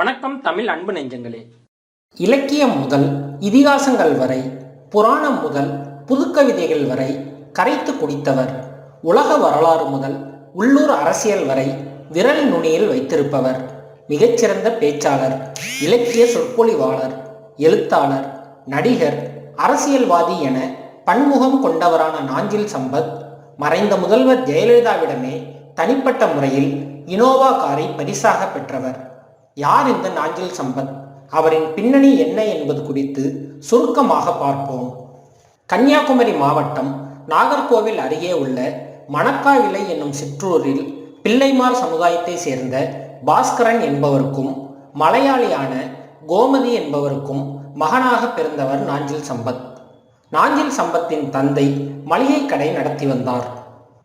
வணக்கம் தமிழ் அன்பு நெஞ்சங்களே. இலக்கியம் முதல் இதிகாசங்கள் வரை புராணம் முதல் புதுக்கவிதைகள் வரை கரைத்து குடித்தவர் உலக வரலாறு முதல் உள்ளூர் அரசியல் வரை விரல் நுனியில் வைத்திருப்பவர் மிகச்சிறந்த பேச்சாளர் இலக்கிய சொற்பொழிவாளர் எழுத்தாளர் நடிகர் அரசியல்வாதி என பன்முகம் கொண்டவரான நாஞ்சில் சம்பத் மறைந்த முதல்வர் ஜெயலலிதாவிடமே தனிப்பட்ட முறையில் இனோவா காரை பரிசாக பெற்றவர். யார் இந்த நாஞ்சில் சம்பத் அவரின் பின்னணி என்ன என்பது குறித்து சுருக்கமாக பார்ப்போம். கன்னியாகுமரி மாவட்டம் நாகர்கோவில் அருகே உள்ள மணக்காவிலை என்னும் சிற்றூரில் பிள்ளைமார் சமுதாயத்தை சேர்ந்த பாஸ்கரன் என்பவருக்கும் மலையாளியான கோமதி என்பவருக்கும் மகனாக பிறந்தவர் நாஞ்சில் சம்பத். நாஞ்சில் சம்பத்தின் தந்தை மளிகை கடை நடத்தி வந்தார்.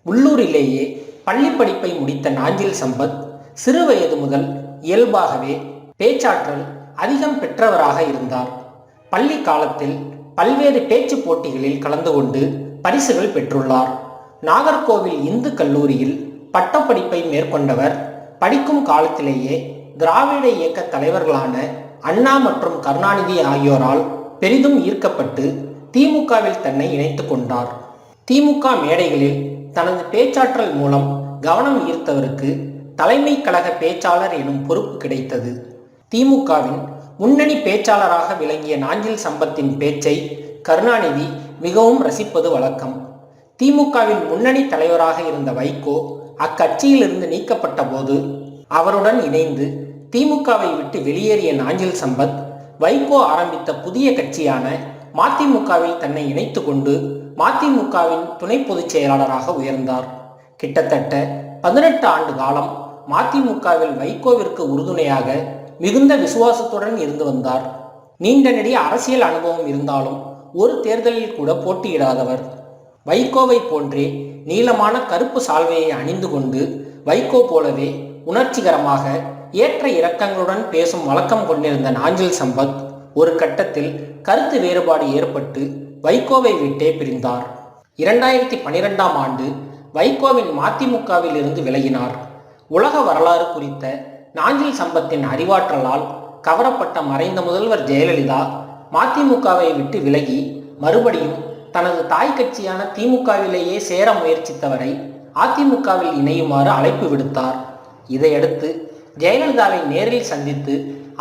உள்ளூரிலேயே பள்ளி படிப்பை முடித்த நாஞ்சில் சம்பத் சிறு வயது முதல் இயல்பாகவே பேச்சாற்றல் அதிகம் பெற்றவராக இருந்தார். பள்ளி காலத்தில் பல்வேறு பேச்சு போட்டிகளில் கலந்து கொண்டு பரிசுகள் பெற்றுள்ளார். நாகர்கோவில் இந்து கல்லூரியில் பட்டப்படிப்பை மேற்கொண்டவர் படிக்கும் காலத்திலேயே திராவிட இயக்க தலைவர்களான அண்ணா மற்றும் கருணாநிதி ஆகியோரால் பெரிதும் ஈர்க்கப்பட்டு திமுகவில் தன்னை இணைத்து கொண்டார். திமுக மேடைகளில் தனது பேச்சாற்றல் மூலம் கவனம் ஈர்த்தவருக்கு தலைமை கழக பேச்சாளர் எனும் பொறுப்பு கிடைத்தது. திமுகவின் முன்னணி பேச்சாளராக விளங்கிய நாஞ்சில் சம்பத்தின் பேச்சை கருணாநிதி மிகவும் ரசிப்பது வழக்கம். திமுகவின் முன்னணி தலைவராக இருந்த வைகோ அக்கட்சியிலிருந்து நீக்கப்பட்ட போது அவருடன் இணைந்து திமுகவை விட்டு வெளியேறிய நாஞ்சில் சம்பத் வைகோ ஆரம்பித்த புதிய கட்சியான மதிமுகவில் தன்னை இணைத்து கொண்டு மதிமுகவின் துணை பொதுச் செயலாளராக உயர்ந்தார். கிட்டத்தட்ட பதினெட்டு ஆண்டு காலம் மதிமுகவில் வைகோவிற்கு உறுதுணையாக மிகுந்த விசுவாசத்துடன் இருந்து வந்தார். நீண்ட நெடிய அரசியல் அனுபவம் இருந்தாலும் ஒரு தேர்தலில் கூட போட்டியிடாதவர். வைகோவை போன்றே நீளமான கருப்பு சால்வையை அணிந்து கொண்டு வைகோ போலவே உணர்ச்சிகரமாக ஏற்ற இறக்கங்களுடன் பேசும் வழக்கம் கொண்டிருந்த நாஞ்சில் சம்பத் ஒரு கட்டத்தில் கருத்து வேறுபாடு ஏற்பட்டு வைகோவை விட்டே பிரிந்தார். இரண்டாயிரத்தி பனிரெண்டாம் ஆண்டு வைகோவின் மதிமுகவில் இருந்து விலகினார். உலக வரலாறு குறித்த நாஞ்சில் சம்பத்தின் அறிவாற்றலால் கவரப்பட்ட மறைந்த முதல்வர் ஜெயலலிதா மதிமுகவை விட்டு விலகி மறுபடியும் தனது தாய் கட்சியான திமுகவிலேயே சேர முயற்சித்தவரை அதிமுகவில் இணையுமாறு அழைப்பு விடுத்தார். இதையடுத்து ஜெயலலிதாவை நேரில் சந்தித்து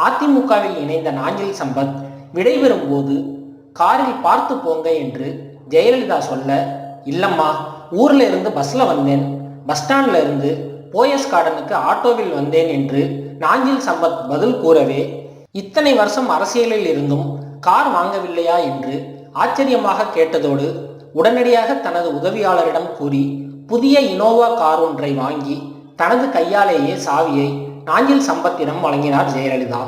அதிமுகவில் இணைந்த நாஞ்சில் சம்பத் விடைபெறும் போது காரில் பார்த்து போங்க என்று ஜெயலலிதா சொல்ல இல்லம்மா ஊர்ல இருந்து பஸ்ல வந்தேன். பஸ் ஸ்டாண்ட்ல இருந்து போயஸ் கார்டனுக்கு ஆட்டோவில் வந்தேன் என்று நாஞ்சில் சம்பத் பதில் கூறவே இத்தனை வருஷம் அரசியலில் இருந்தும் கார் வாங்கவில்லையா என்று ஆச்சரியமாக கேட்டதோடு உடனடியாக தனது உதவியாளரிடம் கூறி புதிய இனோவா கார் ஒன்றை வாங்கி தனது கையாலேயே சாவியை நாஞ்சில் சம்பத்திடம் வழங்கினார் ஜெயலலிதா.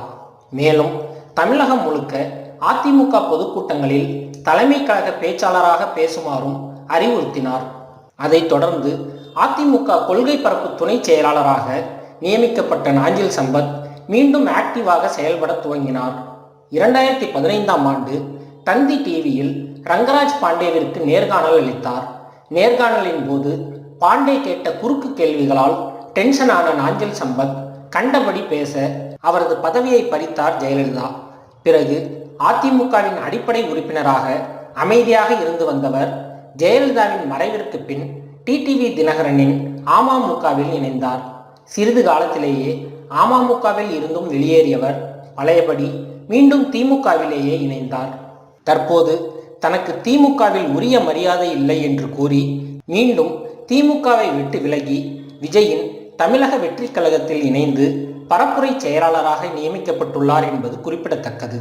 மேலும் தமிழகம் முழுக்க அதிமுக பொதுக்கூட்டங்களில் தலைமை கழக பேச்சாளராக பேசுமாறும் அறிவுறுத்தினார். அதைத் தொடர்ந்து அதிமுக கொள்கை பரப்பு துணை செயலாளராக நியமிக்கப்பட்ட நாஞ்சில் சம்பத் மீண்டும் ஆக்டிவாக செயல்பட துவங்கினார். இரண்டாயிரத்தி பதினைந்தாம் ஆண்டு தந்தி டிவியில் ரங்கராஜ் பாண்டேவிற்கு நேர்காணல் அளித்தார். நேர்காணலின் போது பாண்டே கேட்ட குறுக்கு கேள்விகளால் டென்ஷனான நாஞ்சில் சம்பத் கண்டபடி பேச அவரது பதவியை பறித்தார் ஜெயலலிதா. பிறகு அதிமுகவின் அடிப்படை உறுப்பினராக அமைதியாக இருந்து வந்தவர் ஜெயலலிதாவின் மறைவிற்கு பின் டிடிவி தினகரனின் அமமுகவில் இணைந்தார். சிறிது காலத்திலேயே அமமுகவில் இருந்தும் வெளியேறியவர் பழையபடி மீண்டும் திமுகவிலேயே இணைந்தார். தற்போது தனக்கு திமுகவில் உரிய மரியாதை இல்லை என்று கூறி மீண்டும் திமுகவை விட்டு விலகி விஜயின் தமிழக வெற்றிக் கழகத்தில் இணைந்து பரப்புரை செயலாளராக நியமிக்கப்பட்டுள்ளார் என்பது குறிப்பிடத்தக்கது.